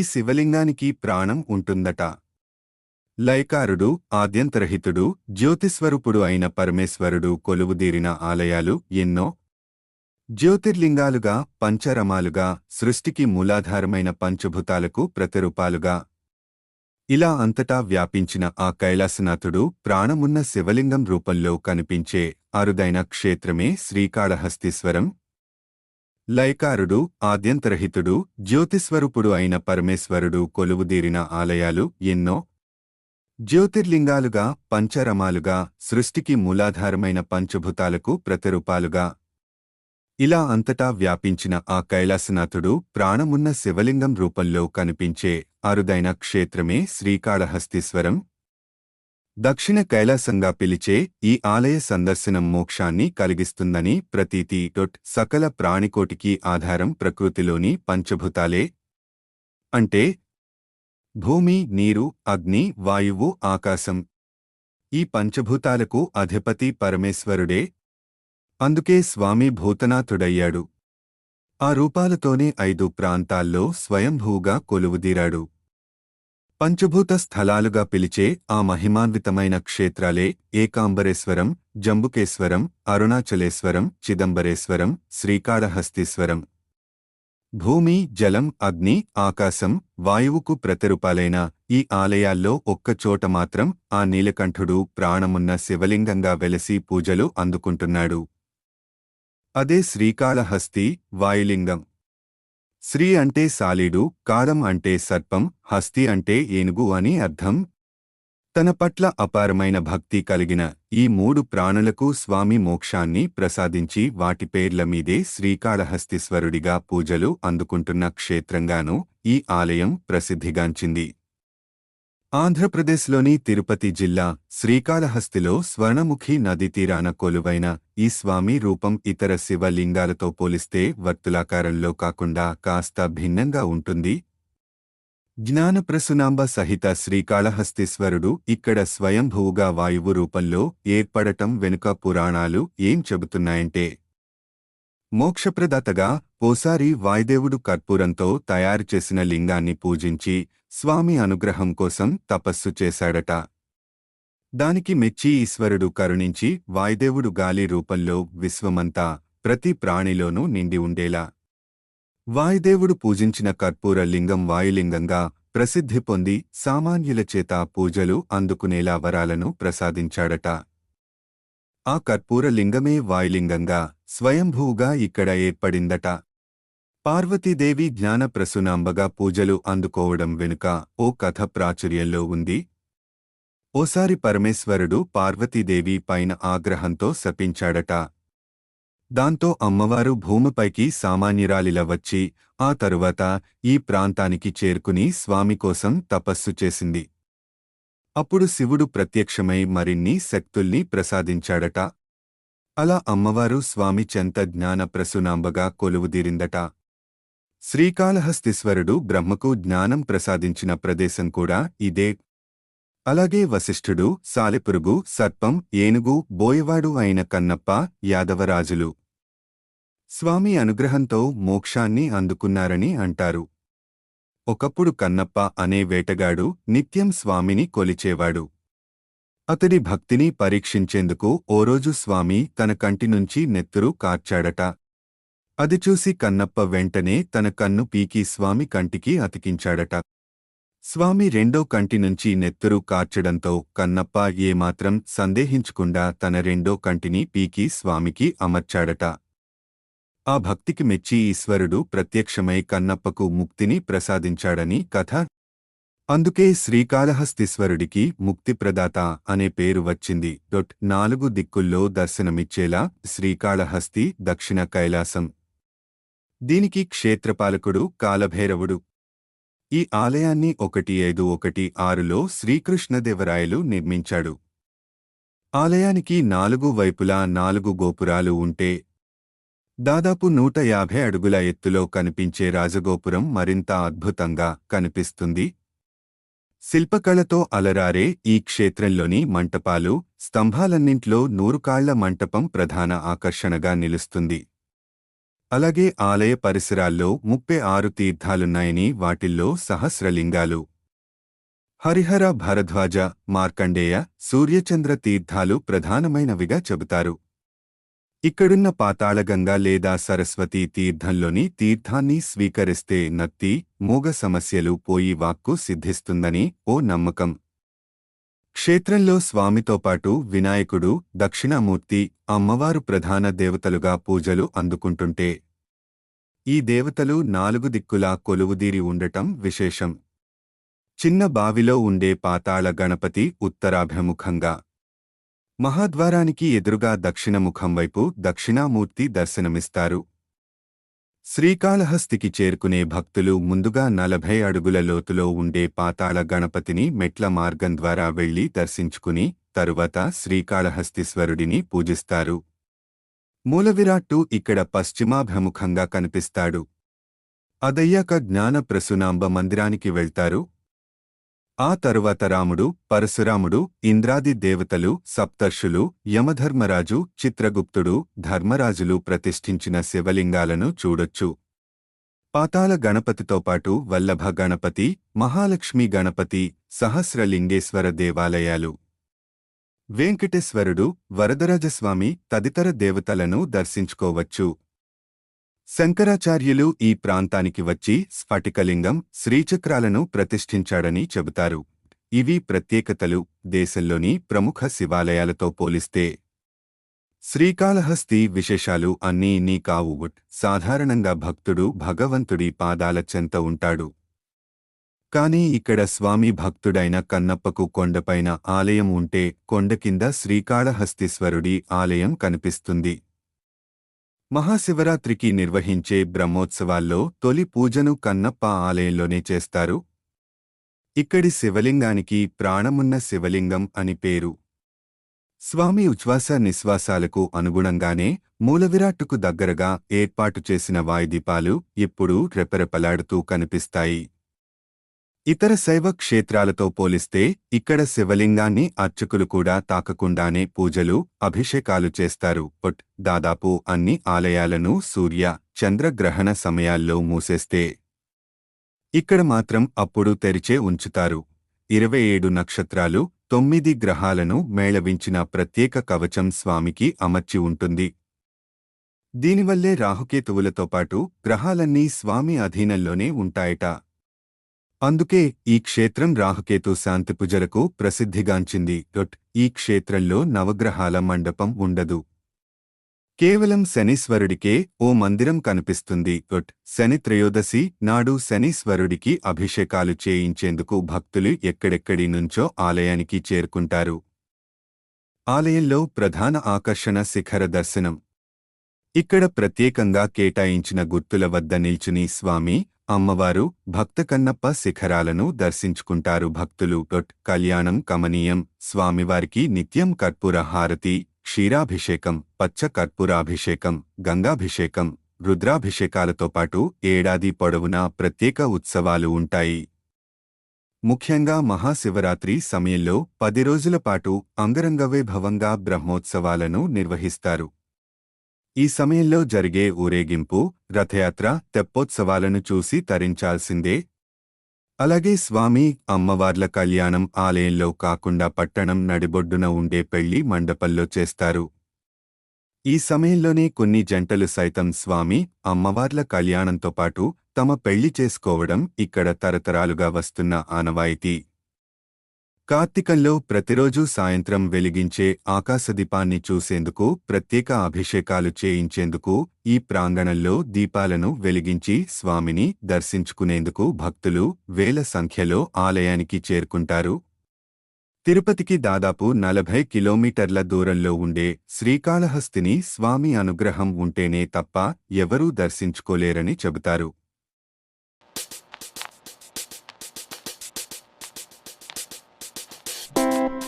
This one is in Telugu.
ఈ శివలింగానికి ప్రాణం ఉంటుందట. లైకారుడు ఆద్యంతరహితుడు జ్యోతిస్వరూపుడు అయిన పరమేశ్వరుడు కొలువుదీరిన ఆలయాలు ఎన్నో. జ్యోతిర్లింగాలుగా పంచరమాలుగా సృష్టికి మూలాధారమైన పంచభూతాలకు ప్రతిరూపాలుగా. ఇలా అంతటా వ్యాపించిన ఆ కైలాసనాథుడు ప్రాణమున్న శివలింగం రూపంలో కనిపించే అరుదైన క్షేత్రమే శ్రీకాళహస్తీశ్వరం. లైకారుడు ఆద్యంతరహితుడు జ్యోతిస్వరూపుడు అయిన పరమేశ్వరుడు కొలువుదీరిన ఆలయాలు ఎన్నో. జ్యోతిర్లింగాలుగా పంచరమాలుగా సృష్టికి మూలాధారమైన పంచభూతాలకు ప్రతిరూపాలుగా. ఇలా అంతటా వ్యాపించిన ఆ కైలాసనాథుడు ప్రాణమున్న శివలింగం రూపంలో కనిపించే అరుదైన క్షేత్రమే శ్రీకాళహస్తీశ్వరం. దక్షిణ కైలాసంగా పిలిచే ఈ ఆలయ సందర్శనం మోక్షాన్ని కలిగిస్తుందని ప్రతీతి డొట్ సకల ప్రాణికోటికి ఆధారం ప్రకృతిలోని పంచభూతాలే. అంటే భూమి నీరు అగ్ని వాయువు ఆకాశం ఈ పంచభూతాలకు అధిపతి పరమేశ్వరుడే. అందుకే స్వామి భూతనాథుడయ్యాడు. ఆ రూపాలతోనే ఐదు ప్రాంతాల్లో స్వయంభూగా కొలువుదీరాడు. పంచభూత స్థలాలుగా పిలిచే ఆ మహిమాన్వితమైన క్షేత్రాలే ఏకాంబరేశ్వరం జంబుకేశ్వరం అరుణాచలేశ్వరం చిదంబరేశ్వరం శ్రీకాళహస్తీశ్వరం. భూమి జలం అగ్ని ఆకాశం వాయువుకు ప్రతిరూపాలైన ఈ ఆలయాల్లో ఒక్కచోట మాత్రం ఆ నీలకంఠుడు ప్రాణమున్న శివలింగంగా వెలసి పూజలు అందుకుంటున్నాడు. అదే శ్రీకాళహస్తి వాయులింగం. శ్రీ అంటే సాలీడు కారం అంటే సర్పం హస్తి అంటే ఏనుగు అని అర్థం. తన పట్ల అపారమైన భక్తి కలిగిన ఈ మూడు ప్రాణులకు స్వామి మోక్షాన్ని ప్రసాదించి వాటి పేర్ల మీదే శ్రీకాళహస్తీశ్వరుడిగా పూజలు అందుకుంటున్న క్షేత్రంగానూ ఈ ఆలయం ప్రసిద్ధిగాంచింది. ఆంధ్రప్రదేశ్లోని తిరుపతి జిల్లా శ్రీకాళహస్తిలో స్వర్ణముఖి నది తీరాన కొలువైన ఈ స్వామి రూపం ఇతర శివలింగాలతో పోలిస్తే వర్తులాకారంలో కాకుండా కాస్త భిన్నంగా ఉంటుంది. జ్ఞానప్రసునాంబ సహిత శ్రీకాళహస్తీశ్వరుడు ఇక్కడ స్వయంభువుగా వాయువు రూపంలో ఏర్పడటం వెనుక పురాణాలు ఏం చెబుతున్నాయంటే మోక్షప్రదాతగా ఓసారి వాయుదేవుడు కర్పూరంతో తయారు చేసిన లింగాన్ని పూజించి స్వామి అనుగ్రహం కోసం తపస్సు చేశాడట. దానికి మెచ్చి ఈశ్వరుడు కరుణించి వాయుదేవుడు గాలి రూపంలో విశ్వమంతా ప్రతి ప్రాణిలోనూ నిండి ఉండేలా. వాయుదేవుడు పూజించిన కర్పూర లింగం వాయులింగంగా ప్రసిద్ధి పొంది సామాన్యుల చేత పూజలు అందుకునేలా వరాలను ప్రసాదించాడట. ఆ కర్పూర లింగమే వాయులింగంగా స్వయంభూగా ఇక్కడ ఏర్పడిందట. పార్వతీదేవి జ్ఞాన ప్రసునాంబగా పూజలు అందుకోవడం వెనుక ఓ కథ ప్రాచుర్యంలో ఉంది. ఓసారి పరమేశ్వరుడు పార్వతీదేవి పైన ఆగ్రహంతో శపించాడట. దాంతో అమ్మవారు భూమిపైకి సామాన్యురాలిలా వచ్చి ఆ తరువాత ఈ ప్రాంతానికి చేరుకుని స్వామి కోసం తపస్సు చేసింది. అప్పుడు శివుడు ప్రత్యక్షమై మరిన్ని శక్తుల్ని ప్రసాదించాడట. అలా అమ్మవారు స్వామి చెంత జ్ఞాన ప్రసునాంబగా కొలువుదీరిందట. శ్రీకాళహస్తీశ్వరుడు బ్రహ్మకు జ్ఞానం ప్రసాదించిన ప్రదేశం కూడా ఇదే. అలాగే వశిష్ఠుడు సాలెపురుగు సర్పం ఏనుగు బోయవాడు అయిన కన్నప్ప యాదవరాజులు. స్వామి అనుగ్రహంతో మోక్షాన్ని అందుకున్నారని అంటారు. ఒకప్పుడు కన్నప్ప అనే వేటగాడు నిత్యం స్వామిని కొలిచేవాడు. అతడి భక్తిని పరీక్షించేందుకు ఓరోజు స్వామి తన కంటి నుంచి నెత్తురు కార్చాడట. అది చూసి కన్నప్ప వెంటనే తన కన్ను పీకి స్వామి కంటికి అతికించాడట. స్వామి రెండో కంటి నుంచి నెత్తురు కార్చడంతో కన్నప్ప ఏమాత్రం సందేహించకుండా తన రెండో కంటిని పీకి స్వామికి అమర్చాడట. ఆ భక్తికి మెచ్చి ఈశ్వరుడు ప్రత్యక్షమై కన్నప్పకు ముక్తిని ప్రసాదించాడని కథ. అందుకే శ్రీకాళహస్తీశ్వరుడికి ముక్తిప్రదాత అనే పేరు వచ్చింది. డొట్ నాలుగు దిక్కుల్లో దర్శనమిచ్చేలా శ్రీకాళహస్తి దక్షిణ కైలాసం దీనికి క్షేత్రపాలకుడు కాలభైరవుడు. ఈ ఆలయాన్ని ఒకటి ఐదు ఒకటి ఆరులో శ్రీకృష్ణదేవరాయలు నిర్మించాడు. ఆలయానికి నాలుగు వైపులా నాలుగు గోపురాలు ఉంటే దాదాపు నూట యాభై అడుగుల ఎత్తులో కనిపించే రాజగోపురం మరింత అద్భుతంగా కనిపిస్తుంది. శిల్పకళతో అలరారే ఈ క్షేత్రంలోని మంటపాలు స్తంభాలన్నింట్లో నూరుకాళ్ళ మంటపం ప్రధాన ఆకర్షణగా నిలుస్తుంది. అలాగే ఆలయ పరిసరాల్లో ముప్పై ఆరు తీర్థాలున్నాయని వాటిల్లో సహస్రలింగాలు. హరిహర భరద్వాజ మార్కండేయ సూర్యచంద్ర తీర్థాలు ప్రధానమైనవిగా చెబుతారు. ఇక్కడున్న పాతాళగంగా లేదా సరస్వతీ తీర్థంలోని తీర్థాన్ని స్వీకరిస్తే నత్తి మూగ సమస్యలు పోయి వాక్కు సిద్ధిస్తుందని ఓ నమ్మకం. క్షేత్రంలో స్వామితో పాటు వినాయకుడు దక్షిణామూర్తి అమ్మవారు ప్రధాన దేవతలుగా పూజలు అందుకుంటుంటే ఈ దేవతలు నాలుగు దిక్కులా కొలువుదీరి ఉండటం విశేషం. చిన్న బావిలో ఉండే పాతాళ గణపతి ఉత్తరాభిముఖంగా. మహాద్వారానికి ఎదురుగా దక్షిణముఖం వైపు దక్షిణామూర్తి దర్శనమిస్తారు. శ్రీకాళహస్తికి చేరుకునే భక్తులు ముందుగా నలభై అడుగుల లోతులో ఉండే పాతాళ గణపతిని మెట్ల మార్గం ద్వారా వెళ్ళి దర్శించుకుని తరువాత శ్రీకాళహస్తీశ్వరుడిని పూజిస్తారు. మూలవిరాట్టు ఇక్కడ పశ్చిమాభిముఖంగా కనిపిస్తాడు. అదయ్యాక జ్ఞాన ప్రసునాంబ మందిరానికి వెళ్తారు. ఆ తరువాత రాముడు పరశురాముడు ఇంద్రాది దేవతలు సప్తర్షులు యమధర్మరాజు చిత్రగుప్తుడు ధర్మరాజులు ప్రతిష్ఠించిన శివలింగాలను చూడొచ్చు. పాతాళ గణపతితో పాటు వల్లభ గణపతి మహాలక్ష్మి గణపతి సహస్రలింగేశ్వర దేవాలయాలు. వెంకటేశ్వరుడు వరదరాజస్వామి తదితర దేవతలను దర్శించుకోవచ్చు. శంకరాచార్యులు ఈ ప్రాంతానికి వచ్చి స్ఫటికలింగం శ్రీచక్రాలను ప్రతిష్ఠించాడని చెబుతారు. ఇవి ప్రత్యేకతలు. దేశంలోని ప్రముఖ శివాలయాలతో పోలిస్తే శ్రీకాళహస్తి విశేషాలు అన్నీ నీ కావు. సాధారణంగా భక్తుడు భగవంతుడి పాదాల చెంత ఉంటాడు. కాని ఇక్కడ స్వామి భక్తుడైన కన్నప్పకు కొండపైన ఆలయం ఉంటే కొండ కింద శ్రీకాళహస్తీశ్వరుడి ఆలయం కనిపిస్తుంది. మహాశివరాత్రికి నిర్వహించే బ్రహ్మోత్సవాల్లో తొలి పూజను కన్నప్ప ఆలయంలోనే చేస్తారు. ఇక్కడి శివలింగానికి ప్రాణమున్న శివలింగం అని పేరు. స్వామి ఉచ్ఛ్వాస నిశ్వాసాలకు అనుగుణంగానే మూలవిరాట్టుకు దగ్గరగా ఏర్పాటు చేసిన వాయుదీపాలు ఎప్పుడూ రెపరెపలాడుతూ కనిపిస్తాయి. ఇతర శైవ క్షేత్రాలతో పోలిస్తే ఇక్కడ శివలింగాన్ని అర్చకులు కూడా తాకకుండానే పూజలు అభిషేకాలు చేస్తారు. బట్ దాదాపు అన్ని ఆలయాలను సూర్య చంద్రగ్రహణ సమయాల్లో మూసేస్తే ఇక్కడ మాత్రం అప్పుడు తెరిచే ఉంచుతారు. ఇరవై ఏడు నక్షత్రాలు తొమ్మిది గ్రహాలను మేళవించిన ప్రత్యేక కవచం స్వామికి అమర్చి ఉంటుంది. దీనివల్లే రాహుకేతువులతో పాటు గ్రహాలన్నీ స్వామి అధీనంలోనే ఉంటాయట. అందుకే ఈ క్షేత్రం రాహుకేతు శాంతి పూజలకు ప్రసిద్ధిగాంచింది. డొట్ ఈ క్షేత్రంలో నవగ్రహాల మండపం ఉండదు. కేవలం శనీశ్వరుడికే ఓ మందిరం కనిపిస్తుంది. డొట్ శని త్రయోదశి నాడు శనీశ్వరుడికి అభిషేకాలు చేయించేందుకు భక్తులు ఎక్కడెక్కడి నుంచో ఆలయానికి చేరుకుంటారు. ఆలయంలో ప్రధాన ఆకర్షణ శిఖర దర్శనం. ఇక్కడ ప్రత్యేకంగా కేటాయించిన గుర్తుల వద్ద నిల్చుని స్వామి అమ్మవారు భక్త కన్నప్ప శిఖరాలను దర్శించుకుంటారు. భక్తులు డొట్ కళ్యాణం కమనీయం స్వామివారికి నిత్యం కర్పూర హారతి క్షీరాభిషేకం పచ్చ కర్పూరాభిషేకం గంగాభిషేకం రుద్రాభిషేకాలతో పాటు ఏడాది పొడవునా ప్రత్యేక ఉత్సవాలు ఉంటాయి. ముఖ్యంగా మహాశివరాత్రి సమయంలో పది రోజుల పాటు అంగరంగవైభవంగా బ్రహ్మోత్సవాలను నిర్వహిస్తారు. ఈ సమయంలో జరిగే ఊరేగింపు రథయాత్ర తెప్పోత్సవాలను చూసి తరించాల్సిందే. అలాగే స్వామి అమ్మవార్ల కళ్యాణం ఆలయంలో కాకుండా పట్టణం నడిబొడ్డున ఉండే పెళ్ళి మండపంలో చేస్తారు. ఈ సమయంలోనే కొన్ని జంటలు సైతం స్వామి అమ్మవార్ల కళ్యాణంతో పాటు తమ పెళ్ళి చేసుకోవడం ఇక్కడ తరతరాలుగా వస్తున్న ఆనవాయితీ. కార్తీకంలో ప్రతిరోజూ సాయంత్రం వెలిగించే ఆకాశదీపాన్ని చూసేందుకు ప్రత్యేక అభిషేకాలు చేయించేందుకు ఈ ప్రాంగణంలో దీపాలను వెలిగించి స్వామిని దర్శించుకునేందుకు భక్తులు వేల సంఖ్యలో ఆలయానికి చేరుకుంటారు. తిరుపతికి దాదాపు నలభై కిలోమీటర్ల దూరంలో ఉండే శ్రీకాళహస్తిని స్వామి అనుగ్రహం ఉంటేనే తప్ప ఎవరూ దర్శించుకోలేరని చెబుతారు.